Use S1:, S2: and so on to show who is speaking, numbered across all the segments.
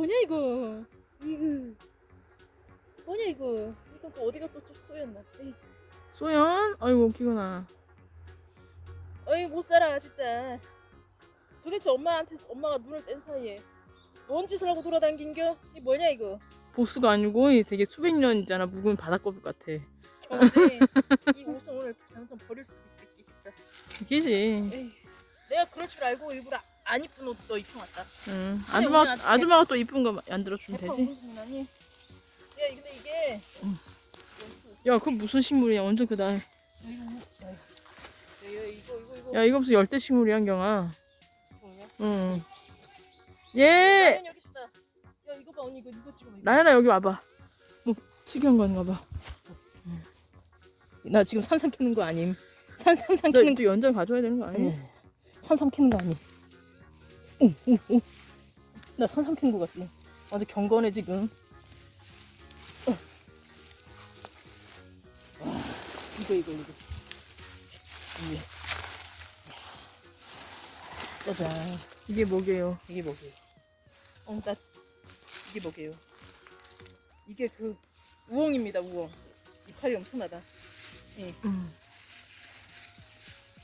S1: 뭐냐 이거? 이거 뭐냐 이거? 이거 또 어디가 또, 또 쏘였나? 에이,
S2: 소연? 아이고 기근아.
S1: 어이 못 살아 진짜. 도대체 엄마한테 엄마가 눈을 뗀 사이에 뭔 짓을 하고 돌아다닌겨? 이 뭐냐 이거?
S2: 보스가 아니고 이 되게 수백 년 있잖아 묵은 바닷거북 같아.
S1: 경제 이 옷은 오늘 잠깐 버릴 수도 있겠다.
S2: 이게지.
S1: 에이, 내가 그럴 줄 알고 일부러 안 이쁜 옷도 입혀왔다.
S2: 응.
S1: 근데
S2: 아줌마
S1: 아침에-
S2: 아줌마가 또 이쁜 거 만들어 주면 되지.
S1: 무슨? 야 근데 이게
S2: 응. 야 그건 무슨 식물이야? 완전 크다.
S1: 이거 이거 이거 이거
S2: 야 이거 무슨 열대 식물이야 경아.
S1: 뭐냐?
S2: 응. 예.
S1: 나연 여기 있다. 야 이거 봐 언니 이거 이거 찍어. 이거.
S2: 나연아 여기 와봐. 뭐 특이한 건가 봐.
S1: 나 지금 산삼 캐는 거 아님? 산삼삼
S2: 너또 연장 가져야 되는 거 아니야?
S1: 응. 산삼 캐는 거 아니? 나 산삼 캐는 거 같지? 완전 경건해 지금. 어. 와, 이거 이거 이거. 이게. 짜잔.
S2: 이게 뭐게요?
S1: 이게 뭐게요? 어, 나 이게 뭐게요? 이게 그 우엉입니다, 우엉. 이파리 엄청나다.
S2: 응.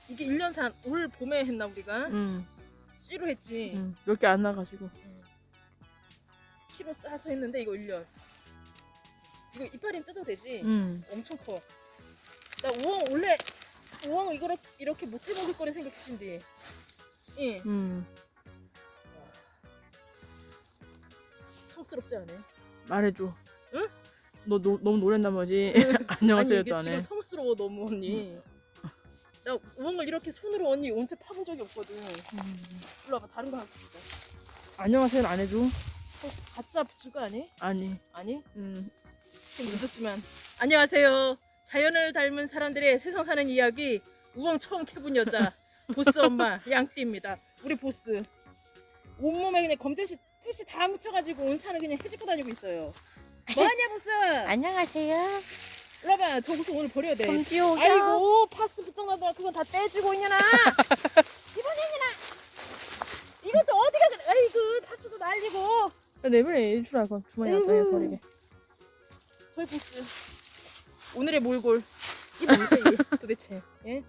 S1: 이게 1년 산 올 봄에 했나 우리가?
S2: 응.
S1: 씨로 했지.
S2: 응. 몇 개 안 나가지고.
S1: 씨로 싸서 했는데 이거 1년. 이거 이파리 뜯어도 되지?
S2: 응.
S1: 엄청 커. 나 우엉 원래 우엉 이거를 이렇게 못 해 먹을 거라 생각하신디. 예.
S2: 응.
S1: 성스럽지 않아요?
S2: 말해줘.
S1: 응?
S2: 너 노, 너무 노랬나 보지.
S1: 아니
S2: 안녕하세요
S1: 이게
S2: 또안
S1: 지금
S2: 해.
S1: 성스러워 너무 언니. 나 우엉을 이렇게 손으로 언니 온체 파본 적이 없거든. 일로 와봐 다른 거 하나 보자.
S2: 안녕하세요는 안 해줘.
S1: 어, 가짜 붙일 거 아니?
S2: 아니.
S1: 아니?
S2: 응.
S1: 좀 늦었지만 안녕하세요. 자연을 닮은 사람들의 세상 사는 이야기 우엉 처음 캐본 여자 보스 엄마 양띠입니다. 우리 보스 온몸에 그냥 검정시 푸시 다 묻혀가지고 온 산을 그냥 해집고 다니고 있어요. 뭐하냐 보스?
S3: 안녕하세요.
S1: 일로 와봐 저 보스 오늘 버려야 돼.
S3: 금지옥이요.
S1: 아이고 파스 붙장나더라 그건 다 떼지고 있냐나 이번에냐나 이것도 어디가 그래 아이고 파스도 날리고
S2: 내버려 일줄 알고 주머니 갖다 해. 버리게.
S1: 보스 오늘의 몰골 이 이게 도대체 예?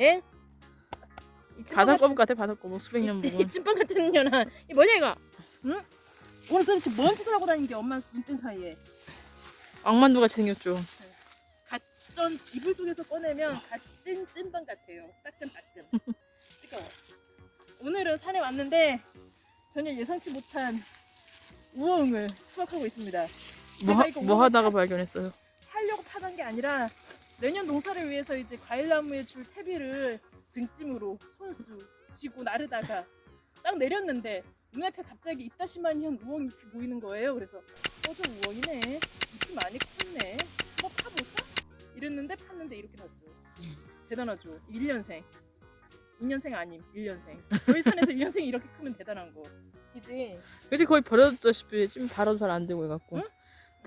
S1: 예? 이 찐빵
S2: 바닷거북 같아 바닷거북 수백 년 묵은.
S1: 이 찐빵 같은 년아 이 뭐냐 이거 응? 오늘 도대체 뭔 짓을 하고 다닌 게 엄마 눈뜬 사이에
S2: 악만두 같이 생겼죠.
S1: 갓전 이불 속에서 꺼내면 갓찐 찐빵 같아요 따끈따끈 뜨거워 오늘은 산에 왔는데 전혀 예상치 못한 우엉을 수확하고 있습니다
S2: 뭐, 하,
S1: 이거
S2: 뭐 하다가 발견했어요.
S1: 하려고 파던 게 아니라 내년 농사를 위해서 이제 과일나무에 줄 퇴비를 등짐으로 손수 쥐고 나르다가 딱 내렸는데 눈앞에 갑자기 이따시만한 우엉 잎이 보이는 거예요. 그래서 어저 우엉이네 잎이 많이 컸네 한번 파볼까? 이랬는데 팠는데 이렇게 났어요. 대단하죠. 1년생 2년생 아님 1년생 저희 산에서 1년생이 이렇게 크면 대단한 거 이지
S2: 그치 거의 버려두다시피 했지. 바로도 잘안 되고 해갖고.
S1: 응?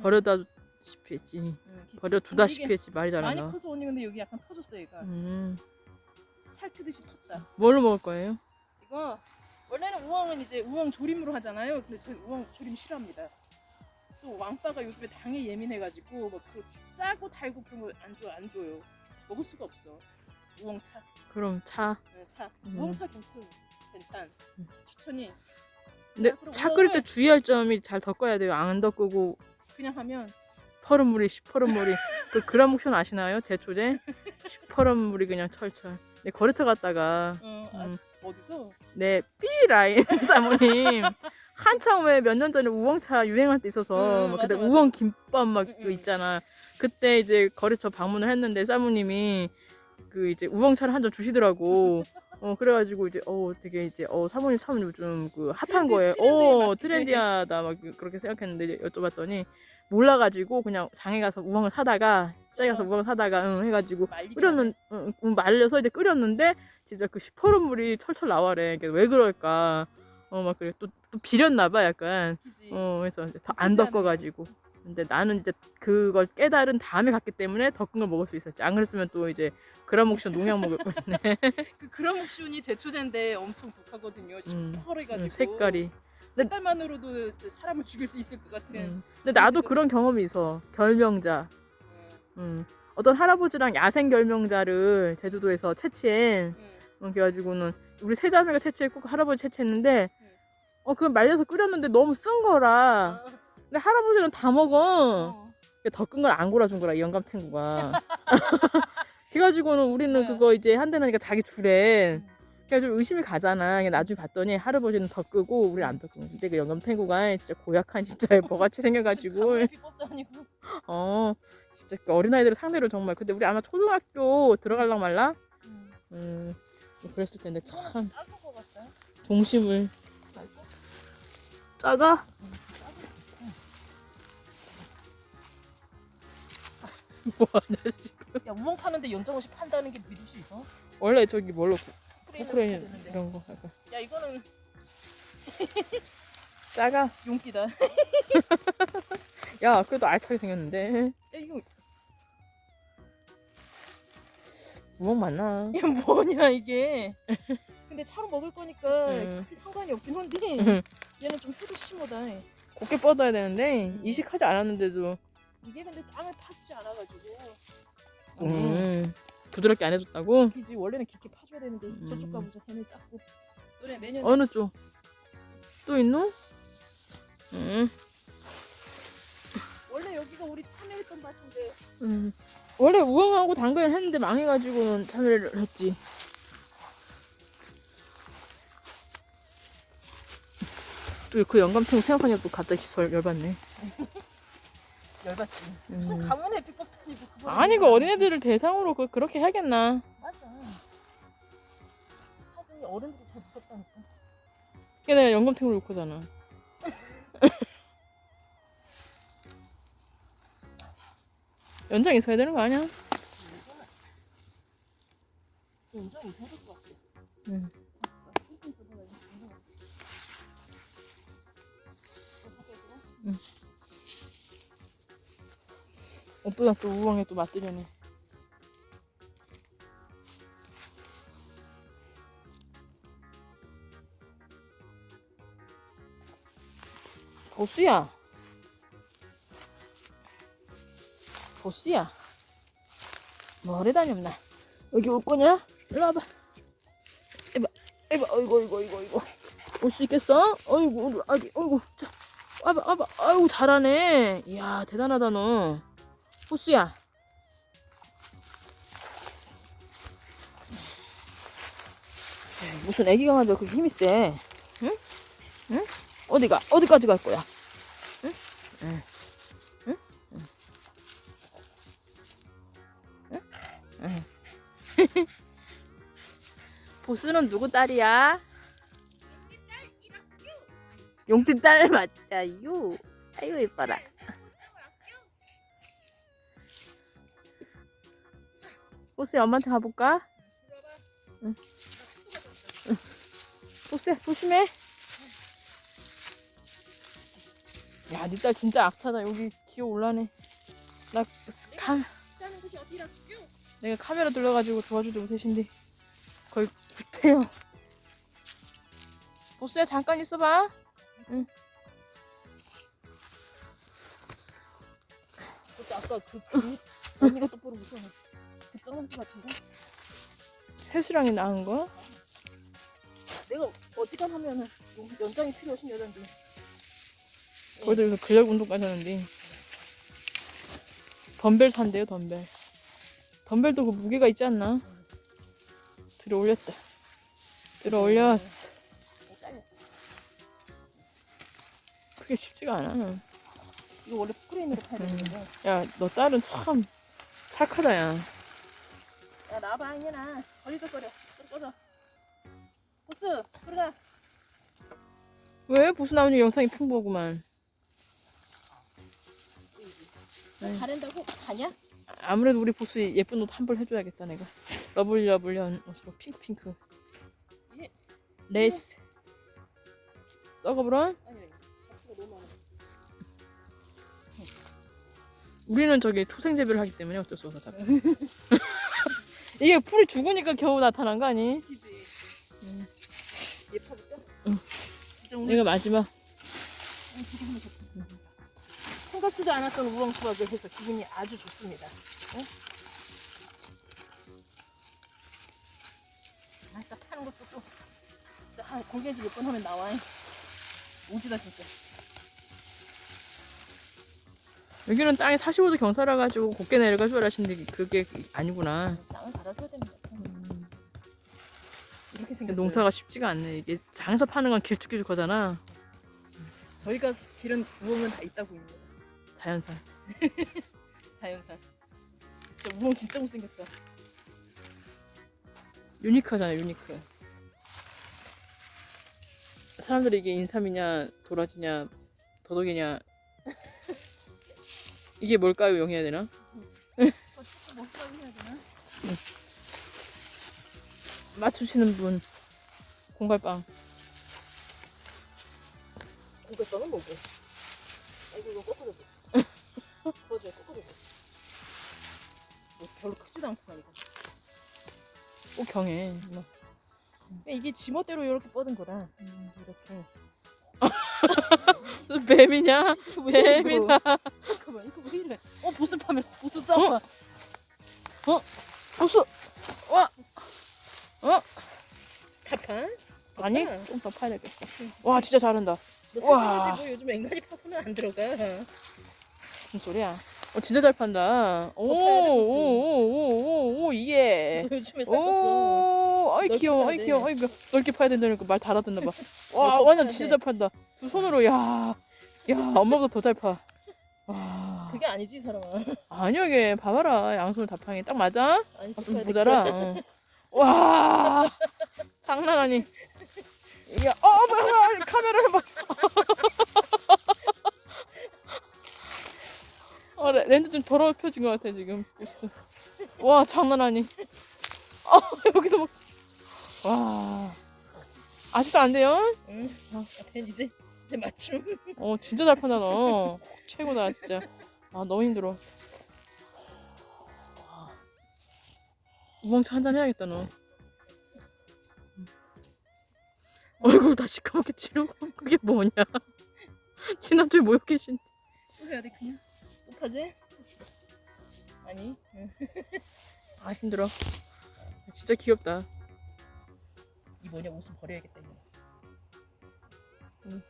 S2: 버려다시피 했지.
S1: 응.
S2: 버려두다시피
S1: 근데
S2: 했지 말이
S1: 이게
S2: 잘안
S1: 많이. 커서 언니 근데 여기 약간 터졌어 얘가
S2: 음.
S1: 살트듯이 텄다
S2: 뭘로 먹을 거예요?
S1: 이거 원래는 우엉은 이제 우엉 조림으로 하잖아요. 근데 저희 우엉 조림 싫어합니다. 또 왕빠가 요즘에 당에 예민해가지고 막그 짜고 달고 그런 거 안 줘, 안 줘요. 먹을 수가 없어. 우엉차,
S2: 그럼 차.
S1: 네, 차.
S2: 음.
S1: 우엉차 괜찮, 괜찮.
S2: 음.
S1: 추천이.
S2: 근데
S1: 아,
S2: 차 끓일 때 주의할 점이 잘 덮어야 돼요. 안 덮고
S1: 그냥 하면
S2: 시퍼런 물이 시퍼런 물이 그 그라목션 아시나요? 제초제 시퍼런 물이 그냥 철철. 내 거래처 갔다가
S1: 어, 아,
S2: 음,
S1: 어디서?
S2: 내 B 라인 사모님 한창 왜몇 년 전에 우엉차 유행할 때 있어서
S1: 음,
S2: 막 그때
S1: 맞아, 맞아.
S2: 우엉 김밥 막
S1: 음,
S2: 그거
S1: 음.
S2: 있잖아. 그때 이제 거래처 방문을 했는데 사모님이 그 이제 우엉차를 한 잔 주시더라고. 어 그래가지고 이제 어 되게 이제 어 사모님 참 요즘 그 핫한
S1: 트렌디-
S2: 거예요. 어. 트렌디하다 막 그렇게 생각했는데 이제 여쭤봤더니 몰라가지고 그냥 장에 가서 우엉을 사다가 시장에 가서
S1: 어.
S2: 우엉을 사다가 응 해가지고
S1: 말리기
S2: 끓였는 응, 응, 말려서 이제 끓였는데 진짜 그 시퍼런 물이 철철 나와래. 그게 왜 그럴까? 어 막 그래 또, 또 비렸나 봐 약간.
S1: 그지.
S2: 어 그래서 이제 더안
S1: 그렇지
S2: 덮어가지고. 근데 나는 이제 그걸 깨달은 다음에 갔기 때문에 덮은 걸 먹을 수 있었지. 안 그랬으면 또 이제 그라목션 농약 먹을 뻔했네.
S1: 그 그라목시온이 제초제인데 엄청 독하거든요.
S2: 음,
S1: 시퍼래가지고.
S2: 응, 색깔이.
S1: 색깔만으로도 이제 사람을 죽일 수 있을 것 같은.
S2: 음. 근데 나도 그런 경험이 있어. 결명자. 음. 어떤 할아버지랑 야생 결명자를 제주도에서 채취해.
S1: 응.
S2: 어, 그래가지고는 우리 세 자매가 채취했고 그 할아버지 채취했는데 어 그거 말려서 끓였는데 너무 쓴 거라.
S1: 어.
S2: 근데 할아버지는 다 먹어.
S1: 어.
S2: 더큰걸안 골아준 거라 이 영감 탱구가. 그래가지고는 우리는
S1: 네.
S2: 그거 이제 한대나니까 자기 주래.
S1: 음.
S2: 그래가지고 의심이 가잖아. 나중에 봤더니 할아버지는 더 끄고 우리 안더 끄고. 근데 그 영감 탱구가 진짜 고약한 진짜 버같이 생겨가지고. 어 진짜 그 어린아이들을 상대로 정말 근데 우리 아마 초등학교 들어갈랑 말라
S1: 음.
S2: 음 그랬을 텐데
S1: 참것 같다.
S2: 동심을. 작아? 뭐하냐 지금
S1: 야 우엉 파는데 연장옷이 판다는 게 믿을 수 있어?
S2: 원래 저기 뭘로
S1: 포크레인 되는데.
S2: 이런 거 약간
S1: 야 이거는
S2: 작아
S1: 용기다. 야
S2: 야 그래도 알차게 생겼는데
S1: 이거
S2: 우엉 맞나
S1: 이게 뭐냐 이게. 근데 차로 먹을 거니까
S2: 음.
S1: 그렇게 상관이 없긴 한데
S2: 음.
S1: 얘는 좀 해도 심하다.
S2: 곱게 뻗어야 되는데 이식하지 않았는데도
S1: 이게 근데 땅을 파주지 않아가지고.
S2: 음 부드럽게 안 해줬다고
S1: 그지 원래는 깊게 파줘야 되는데
S2: 음.
S1: 저쪽 가보자 걔는 작고. 그래 내년
S2: 어느 쪽 또 있노? 음.
S1: 원래 여기가 우리 참여했던 밭인데
S2: 음. 원래 우엉하고 당근을 했는데 망해가지고는 참여를 했지. 또 그 영감탱 생각하니까 또 갑자기 절 열받네.
S1: 열받지. 무슨
S2: 음.
S1: 가문의 비법도 아니고 그거.
S2: 아니 그 어린애들을 대상으로 그 그렇게 해야겠나?
S1: 맞아. 하긴 어른들이 잘 무섭다니까.
S2: 걔 내가 영감탱으로 놓고 잖아 연장 있어야 되는 거 아니야?
S1: 인정이 있어야 될것 같아.
S2: 응.
S1: 이거 잠깐 있어.
S2: 어떠다 또 우엉에 또 맞들려네. 보스야. 보스야. 뭐래 다녔나? 여기 올 거냐? 일로 와봐. 이봐, 이봐, 어이구, 어이구, 어이구, 어이구. 올 수 있겠어? 어이구, 우리 아기, 어이구. 자, 와봐, 와봐. 아이고, 잘하네. 이야, 대단하다, 너. 보스야. 무슨 애기 강아지가 그렇게 힘이 세? 응? 응? 어디가? 어디까지 갈 거야? 응? 응? 응? 응? 응? 응? 보스는 누구 딸이야? 용띠 딸 맞자요. 아이고 이뻐라. 보스 엄마한테 가볼까? 응. 응. 보스야 조심해. 야, 니 딸 진짜 악하다. 여기 기어 올라네. 나 카? 내가 카메라 돌려가지고 도와주지 못하신데 거의 못해요. 보스야 잠깐 있어봐.
S1: 그때 아까 그, 그 언니가 똑바로 무서워. 그 짱남지 같은데?
S2: 세수랑이 나은 거?
S1: 내가 어지간하면은 연- 연장이 필요 하신 여잔데.
S2: 거기도 여기서 근력 운동까지 하는데 덤벨 산대요 덤벨. 덤벨도 그 무게가 있지 않나? 들어 올렸다. 들어 올렸어. 그게 쉽지가 않아.
S1: 이거 원래 포크레인으로 파야
S2: 음.
S1: 되는데.
S2: 야, 너 딸은 참 착하다, 야.
S1: 야 나와봐 이년아. 거리적거려. 좀 꺼져. 보스 들어가.
S2: 왜? 보스 나오니 영상이 풍부하구만.
S1: 너
S2: 네.
S1: 잘한다고 가냐?
S2: 아무래도 우리 보스 예쁜 옷 한 벌 해줘야겠다, 내가. 러블리 러블리한 옷으로 핑크핑크.
S1: 예.
S2: 레이스. 썩어브런?
S1: 아니 아니.
S2: 우리는 저기 초생재배를 하기 때문에 어쩔 수 없어, 자꾸. 이게 풀이 죽으니까 겨우 나타난 거 아니? 음. 응.
S1: 진짜 오늘
S2: 이거 마지막.
S1: 좋습니다. 생각지도 않았던 우엉 수확을 해서 기분이 아주 좋습니다. 응? 아, 진짜 파는 것도 또 한 공개지 몇 번 하면 나와. 오지다 진짜.
S2: 여기는 땅이 45도 경사라 가지고 곱게 내려갈 줄 알았는데 그게 아니구나.
S1: 땅을 받아줘야 됩니다. 이렇게
S2: 근데
S1: 생겼어요.
S2: 농사가 쉽지가 않네. 이게 장사 파는 건 길쭉길쭉하잖아.
S1: 저희가 기른 우엉은 다 있다고 있는
S2: 자연산.
S1: 자연산. 진짜 우엉 진짜 못생겼다.
S2: 유니크하잖아, 유니크. 사람들이 이게 인삼이냐, 도라지냐, 더덕이냐. 이게 뭘까요, 용해야 되나?
S1: 어떻게 먹사고 해야 되나?
S2: 맞추시는 분. 공갈빵.
S1: 공격성은 뭐고? 아이고 이거 거꾸로 줘. 거줘요 거꾸로 줘. 뭐 별로 크지도 않고 말이다.
S2: 꼭 경해. 뭐.
S1: 그러니까 이게 지멋대로 이렇게 뻗은 거라. 음, 이렇게.
S2: 뱀이냐?
S1: 왜 이래,
S2: 뱀이다.
S1: 잠깐만 이거 왜 이래? 어 보스 파면 보스 싸워.
S2: 보스!
S1: 자판?
S2: 아니,
S1: 아.
S2: 좀더 파야 되겠어. 와, 진짜 잘한다.
S1: 너
S2: 와.
S1: 솔직히 뭐 요즘 앵간히 파서는 안 들어가.
S2: 무슨 소리야? 어, 진짜 잘 판다. 오, 오,
S1: 보스.
S2: 오, 오, 오, 예.
S1: 너 요즘에 살쪘어.
S2: 오, 아이
S1: 넓게
S2: 귀여워,
S1: 파야
S2: 아이
S1: 돼.
S2: 귀여워, 아이 귀여워. 넓게 파야 된다니까 말 달아듣나 봐. 와,
S1: 넓게
S2: 완전
S1: 파야
S2: 진짜
S1: 돼.
S2: 잘 판다. 두 손으로, 야, 야, 엄마보다 더 잘 파. 와,
S1: 그게 아니지 이 사람아.
S2: 아니야 이게 봐봐라, 양손을 다 파는 게딱 맞아?
S1: 아니
S2: 아, 좀좀 모자라. 어. 와, 장난 아니. 야, 어, 뭐야, 카메라를 봐. 어, 레- 렌즈 좀 더러워 펴진 것 같아 지금. 보스. 와, 장난 아니. 어, 여기서 막. 와, 아직도 안 돼요?
S1: 응. 앞에 이제 이제 맞춤.
S2: 어, 진짜 잘 판다 너. 최고다 진짜. 아, 너무 힘들어. 우엉차 한잔 해야겠다 너. 얼굴 다 시커멓게 치르고 그게 뭐냐? 지난주에 모여 계신.
S1: 또 해야 돼 그냥. 또 파지? 아니. 응.
S2: 아 힘들어. 진짜 귀엽다.
S1: 이 뭐냐 옷은 버려야겠다 이거.
S2: 응.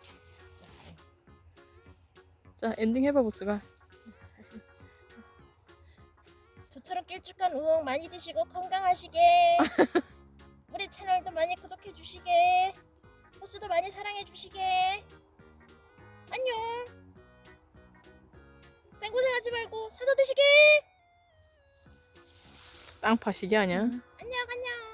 S1: 자,
S2: 자 엔딩 해봐 보스가.
S1: 저처럼 길쭉한 우엉 많이 드시고 건강하시게. 우리 채널도 많이 구독해 주시게. 호수도 많이 사랑해 주시게. 안녕. 생고생하지 말고 사서 드시게.
S2: 땅 파시기 아니야?
S1: 음. 안녕 안녕.